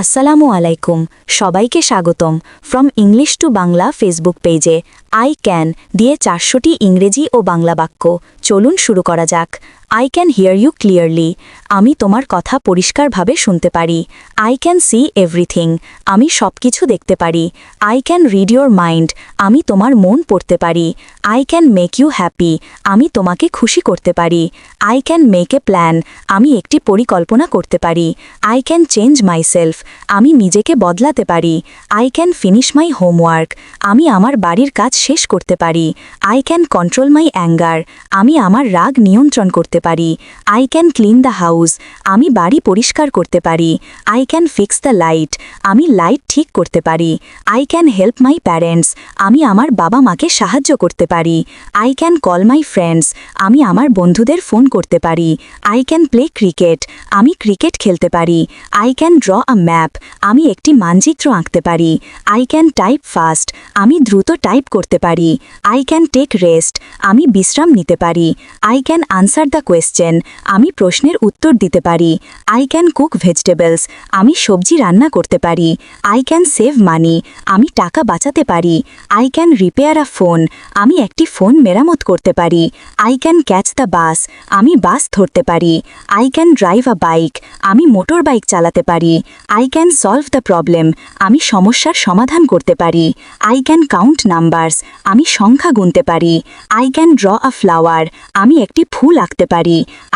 আসসালামু আলাইকুম। সবাইকে স্বাগতম from English to Bangla Facebook পেজে। আই ক্যান দিয়ে চারশোটি ইংরেজি ও বাংলা বাক্য। চলুন শুরু করা যাক। I can hear you clearly আমি তোমার কথা পরিষ্কারভাবে শুনতে পারি। আই ক্যান সি এভরিথিং আমি সব কিছু দেখতে পারি। I can read your mind আমি তোমার মন পড়তে পারি। I can make you happy আমি তোমাকে খুশি করতে পারি। I can make a plan আমি একটি পরিকল্পনা করতে পারি। আই ক্যান চেঞ্জ মাইসেলফ আমি নিজেকে বদলাতে পারি। I can finish my homework আমি আমার বাড়ির কাজ শেষ করতে পারি। I can control my anger আমি আমার রাগ নিয়ন্ত্রণ করতে পারি। I can clean the house আমি বাড়ি পরিষ্কার করতে পারি। I can fix the light আমি লাইট ঠিক করতে পারি। I can help my parents আমি আমার বাবা মাকে সাহায্য করতে পারি। I can call my friends আমি আমার বন্ধুদের ফোন করতে পারি। আই ক্যান প্লে ক্রিকেট আমি ক্রিকেট খেলতে পারি। I can draw a map আমি একটি মানচিত্র আঁকতে পারি। আই ক্যান টাইপ ফাস্ট আমি দ্রুত টাইপ করতে পারি। আই ক্যান টেক রেস্ট আমি বিশ্রাম নিতে পারি। I can answer the question আমি প্রশ্নের উত্তর দিতে পারি। আই ক্যান কুক ভেজিটেবলস আমি সবজি রান্না করতে পারি। আই ক্যান সেভ মানি আমি টাকা বাঁচাতে পারি। I can repair a phone আমি একটি ফোন মেরামত করতে পারি। I can catch the bus আমি বাস ধরতে পারি। I can drive a bike আমি মোটর বাইক চালাতে পারি। I can solve the problem আমি সমস্যার সমাধান করতে পারি। আই ক্যান কাউন্ট নাম্বারস আমি সংখ্যা গুনতে পারি। I can draw a flower আমি একটি ফুল আঁকতে পারি।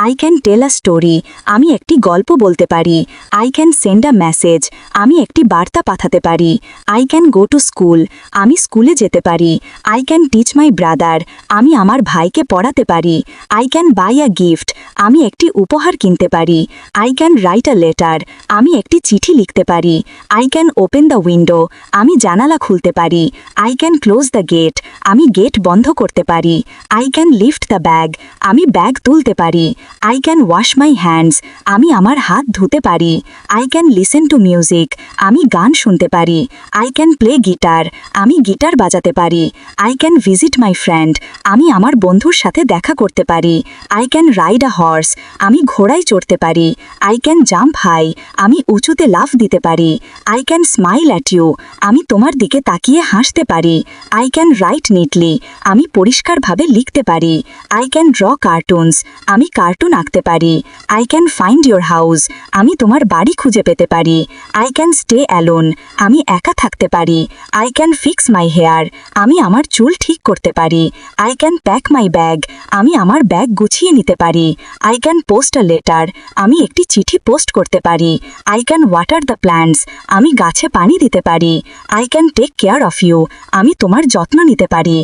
I can tell a story আমি একটি গল্প বলতে পারি। I can send a message আমি একটি বার্তা পাঠাতে পারি। I can go to school আমি স্কুলে যেতে পারি। I can teach my brother আমি আমার ভাইকে পড়াতে পারি। I can buy a gift আমি একটি উপহার কিনতে পারি। I can write a letter আমি একটি চিঠি লিখতে পারি। I can open the window আমি জানালা খুলতে পারি। I can close the gate আমি গেট বন্ধ করতে পারি। I can lift the bag আমি ব্যাগ তুলতে পারি। I can wash my hands আমি আমার হাত ধুতে পারি। I can listen to music আমি গান শুনতে পারি। আই ক্যান প্লে গিটার আমি গিটার বাজাতে পারি। I can visit my friend আমি আমার বন্ধুর সাথে দেখা করতে পারি। I can ride a horse আমি ঘোড়ায় চড়তে পারি। আই ক্যান জাম্প হাই আমি উঁচুতে লাফ দিতে পারি। I can smile at you আমি তোমার দিকে তাকিয়ে হাসতে পারি। আই ক্যান রাইট নিটলি আমি পরিষ্কারভাবে লিখতে পারি। আই ক্যান ড্র কার্টুনস আমি কার্টুন আঁকতে পারি। I can find your house আমি তোমার বাড়ি খুঁজে পেতে পারি। আই ক্যান স্টে অ্যালোন আমি একা থাকতে পারি। I can fix my hair আমি আমার চুল ঠিক করতে পারি। I can pack my bag আমি আমার ব্যাগ গুছিয়ে নিতে পারি। I can post a letter আমি একটি চিঠি পোস্ট করতে পারি। I can water the plants আমি গাছে পানি দিতে পারি। I can take care of you আমি তোমার যত্ন নিতে পারি।